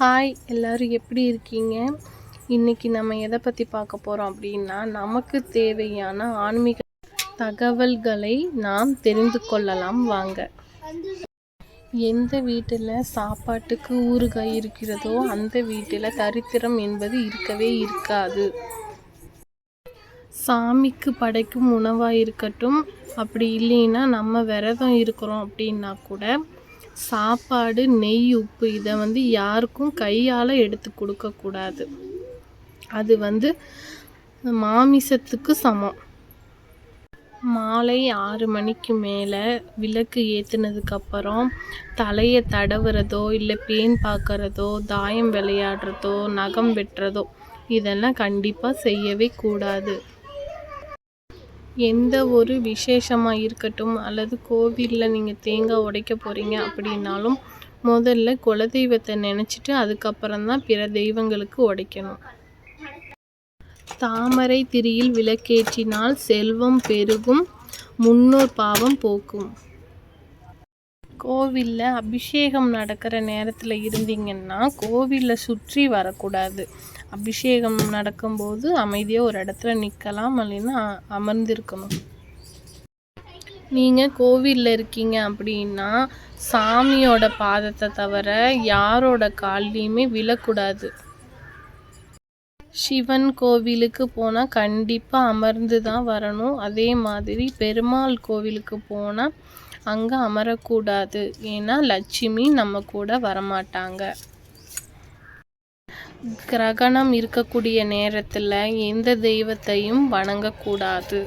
Hi எல்லோரும் எப்படி இருக்கீங்க? இன்றைக்கி நம்ம எதை பற்றி பார்க்க போகிறோம் அப்படின்னா நமக்கு தேவையான ஆன்மீக தகவல்களை நாம் தெரிந்து கொள்ளலாம். வாங்க. எந்த வீட்டில் சாப்பாட்டுக்கு ஊறுகாய் இருக்கிறதோ அந்த வீட்டில் தரித்திரம் என்பது இருக்கவே இருக்காது. சாமிக்கு படைக்கும் உணவாக இருக்கட்டும். அப்படி இல்லைன்னா நம்ம விரதம் இருக்கிறோம் அப்படின்னா கூட சாப்பாடு நெய் உப்பு இதை வந்து யாருக்கும் கையால் எடுத்து கொடுக்கக்கூடாது அது வந்து மாமிசத்துக்கு சமம். மாலை ஆறு மணிக்கு மேலே விளக்கு ஏற்றுனதுக்கப்புறம் தலையை தடவுறதோ இல்லை பேன் பார்க்குறதோ தாயம் விளையாடுறதோ நகம் வெட்டுறதோ இதெல்லாம் கண்டிப்பாக செய்யவே கூடாது. எந்த ஒரு விசேஷமாக இருக்கட்டும் அல்லது கோவிலில் நீங்கள் தேங்காய் உடைக்க போகிறீங்க அப்படின்னாலும் முதல்ல குலதெய்வத்தை நினச்சிட்டு அதுக்கப்புறம் தான் பிற தெய்வங்களுக்கு உடைக்கணும். தாமரை திரியில் விளக்கேற்றினால் செல்வம் பெருகும் முன்னோர் பாவம் போக்கும். கோவிலில் அபிஷேகம் நடக்கிற நேரத்தில் இருந்தீங்கன்னா கோவிலில் சுற்றி வரக்கூடாது. அபிஷேகம் நடக்கும்போது அமைதியாக ஒரு இடத்துல நிற்கலாம் இல்லைன்னா அமர்ந்திருக்கணும். நீங்கள் கோவிலில் இருக்கீங்க அப்படின்னா சாமியோட பாதத்தை தவிர யாரோட கால்லையுமே விழக்கூடாது. சிவன் கோவிலுக்கு போனால் கண்டிப்பாக அமர்ந்து தான் வரணும். அதே மாதிரி பெருமாள் கோவிலுக்கு போனால் அங்கே அமரக்கூடாது. ஏன்னா லட்சுமி நம்ம கூட வரமாட்டாங்க. கிரகணம் இருக்கக்கூடிய நேரத்தில் எந்த தெய்வத்தையும் வணங்கக்கூடாது.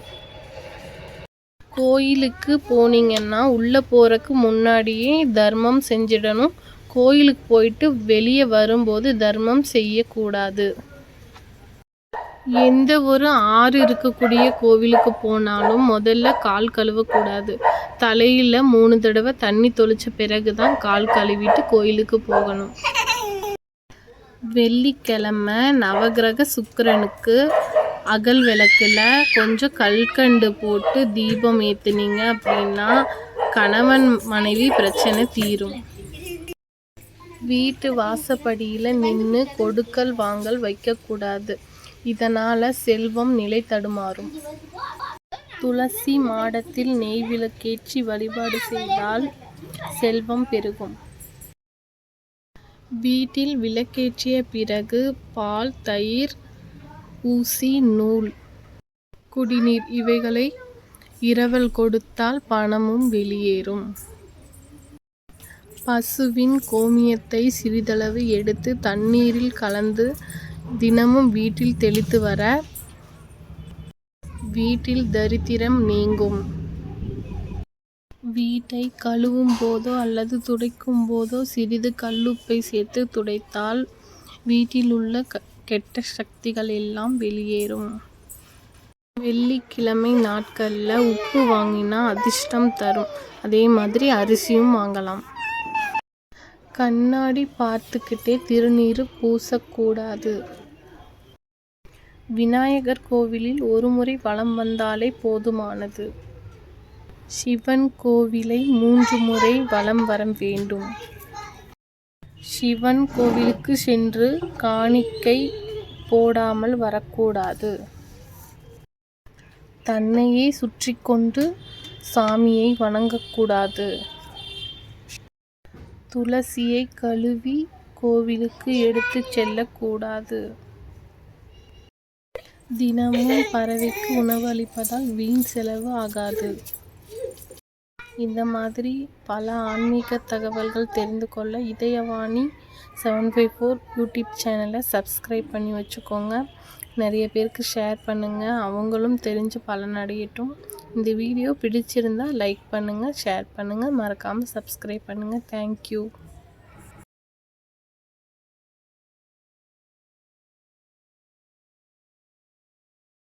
கோயிலுக்கு போனீங்கன்னா உள்ளே போகிறக்கு முன்னாடியே தர்மம் செஞ்சிடணும். கோயிலுக்கு போயிட்டு வெளியே வரும்போது தர்மம் செய்யக்கூடாது. எந்த ஒரு ஆறு இருக்கக்கூடிய கோவிலுக்கு போனாலும் முதல்ல கால் கழுவக்கூடாது. தலையில் மூணு தடவை தண்ணி தொளிச்ச பிறகு தான் கால் கழுவிட்டு கோயிலுக்கு போகணும். வெள்ளிக்கிழமை நவகிரக சுக்கரனுக்கு அகல் விளக்கில் கொஞ்சம் கல்கண்டு போட்டு தீபம் ஏற்றுனீங்க அப்படின்னா கணவன் மனைவி பிரச்சனை தீரும். வீட்டு வாசப்படியில் நின்று கொடுக்கல் வாங்கல் வைக்கக்கூடாது. இதனால் செல்வம் நிலை தடுமாறும். துளசி மாடத்தில் நெய் விளக்கேற்றி வழிபாடு செய்தால் செல்வம் பெருகும். வீட்டில் விளக்கேற்றிய பிறகு பால் தயிர் ஊசி நூல் குடிநீர் இவைகளை இரவல் கொடுத்தால் பணமும் வெளியேறும். பசுவின் கோமியத்தை சிறிதளவு எடுத்து தண்ணீரில் கலந்து தினமும் வீட்டில் தெளித்து வர. வீட்டில் தரித்திரம் நீங்கும். வீட்டை கழுவும் போதோ அல்லது துடைக்கும் போதோ சிறிது கல்லுப்பை சேர்த்து துடைத்தால் வீட்டில் உள்ள கெட்ட சக்திகள் எல்லாம் வெளியேறும். வெள்ளிக்கிழமை நாட்களில் உப்பு வாங்கினா அதிர்ஷ்டம் தரும். அதே மாதிரி அரிசியும் வாங்கலாம். கண்ணாடி பார்த்துக்கிட்டே திருநீர் பூசக்கூடாது. விநாயகர் கோவிலில் ஒருமுறை வலம் வந்தாலே போதுமானது. சிவன் கோவிலை மூன்று முறை வலம் வர வேண்டும். சிவன் கோவிலுக்கு சென்று காணிக்கை போடாமல் வரக்கூடாது. தன்னையே சுற்றி கொண்டு சாமியை வணங்கக்கூடாது. துளசியை கழுவி கோவிலுக்கு எடுத்து செல்லக்கூடாது. தினமும் பறவைக்கு உணவு அளிப்பதால் வீண் செலவு ஆகாது. இந்த மாதிரி பல ஆன்மீக தகவல்கள் தெரிந்து கொள்ள Idhayavani seven five four YouTube சேனலை சப்ஸ்கிரைப் பண்ணி வச்சுக்கோங்க. நிறைய பேருக்கு ஷேர் பண்ணுங்கள் அவங்களும் தெரிஞ்சு பலனடையட்டும் இந்த வீடியோ பிடிச்சிருந்தால் லைக் பண்ணுங்கள் ஷேர் பண்ணுங்கள் மறக்காமல் சப்ஸ்கிரைப் பண்ணுங்கள் தேங்க்யூ.